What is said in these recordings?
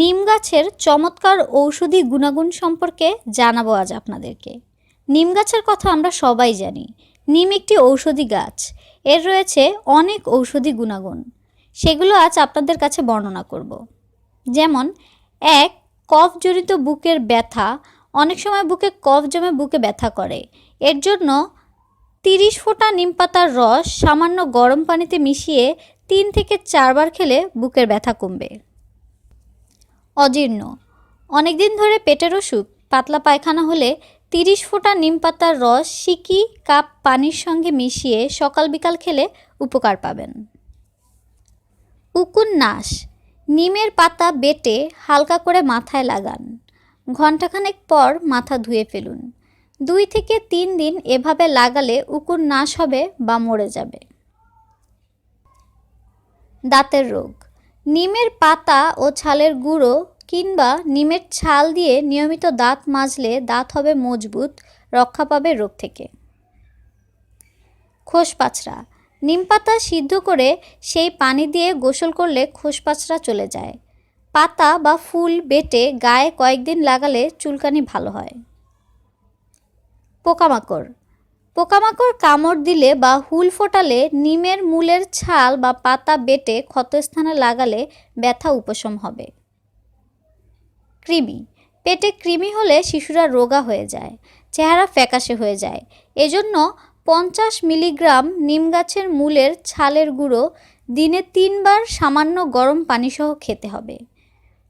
নিম গাছের চমৎকার ঔষধি গুণাগুণ সম্পর্কে জানাব আজ আপনাদেরকে। নিম গাছের কথা আমরা সবাই জানি। নিম একটি ঔষধি গাছ। এর রয়েছে অনেক ঔষধি গুণাগুণ। সেগুলো আজ আপনাদের কাছে বর্ণনা করব। যেমন, এক কফজনিত বুকের ব্যথা। অনেক সময় বুকে কফ জমে বুকে ব্যথা করে। এর জন্য তিরিশ ফোঁটা নিম পাতার রস সামান্য গরম পানিতে মিশিয়ে তিন থেকে চারবার খেলে বুকের ব্যথা কমবে। অজীর্ণ। অনেকদিন ধরে পেটের অসুখ, পাতলা পায়খানা হলে তিরিশ ফোঁটা নিম পাতার রস, সিকি, কাপ, পানির সঙ্গে মিশিয়ে সকাল বিকাল খেলে উপকার পাবেন। উকুন নাশ। নিমের পাতা বেটে হালকা করে মাথায় লাগান। ঘণ্টাখানেক পর মাথা ধুয়ে ফেলুন। দুই থেকে তিন দিন এভাবে লাগালে উকুন নাশ হবে বা মরে যাবে। দাঁতের রোগ। নিমের পাতা ও ছালের গুঁড়ো কিংবা নিমের ছাল দিয়ে নিয়মিত দাঁত মাজলে দাঁত হবে মজবুত, রক্ষা পাবে রোগ থেকে। খোসপাচড়া নিম পাতা সিদ্ধ করে সেই পানি দিয়ে গোসল করলে খোসপাচড়া চলে যায়। পাতা বা ফুল বেটে গায়ে কয়েকদিন লাগালে চুলকানি ভালো হয়। পোকামাকড়। পোকামাকড় কামড় দিলে বা হুল ফোটালে নিমের মূলের ছাল বা পাতা বেটে ক্ষতস্থানে লাগালে ব্যথা উপশম হবে। কৃমি। পেটে কৃমি হলে শিশুরা রোগা হয়ে যায়, চেহারা ফ্যাকাশে হয়ে যায়। এজন্য পঞ্চাশ মিলিগ্রাম নিম গাছের মূলের ছালের গুঁড়ো দিনে তিনবার সামান্য গরম পানিসহ খেতে হবে।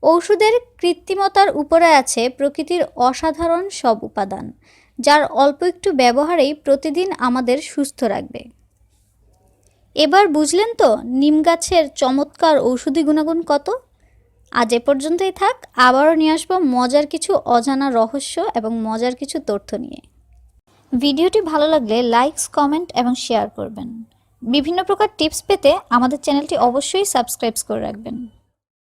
ঔষধের কৃত্রিমতার উপরে আছে প্রকৃতির অসাধারণ সব উপাদান। যার অল্প একটু ব্যবহারেই প্রতিদিন আমাদের সুস্থ রাখবে। এবার বুঝলেন তো, নিম গাছের চমৎকার ঔষধি গুণাগুণ কত? আজ এ পর্যন্তই থাক, আবারও নিয়ে আসব মজার কিছু অজানা রহস্য এবং মজার কিছু তথ্য নিয়ে। ভিডিওটি ভালো লাগলে লাইকস কমেন্ট এবং শেয়ার করবেন। বিভিন্ন প্রকার টিপস পেতে আমাদের চ্যানেলটি অবশ্যই সাবস্ক্রাইব করে রাখবেন।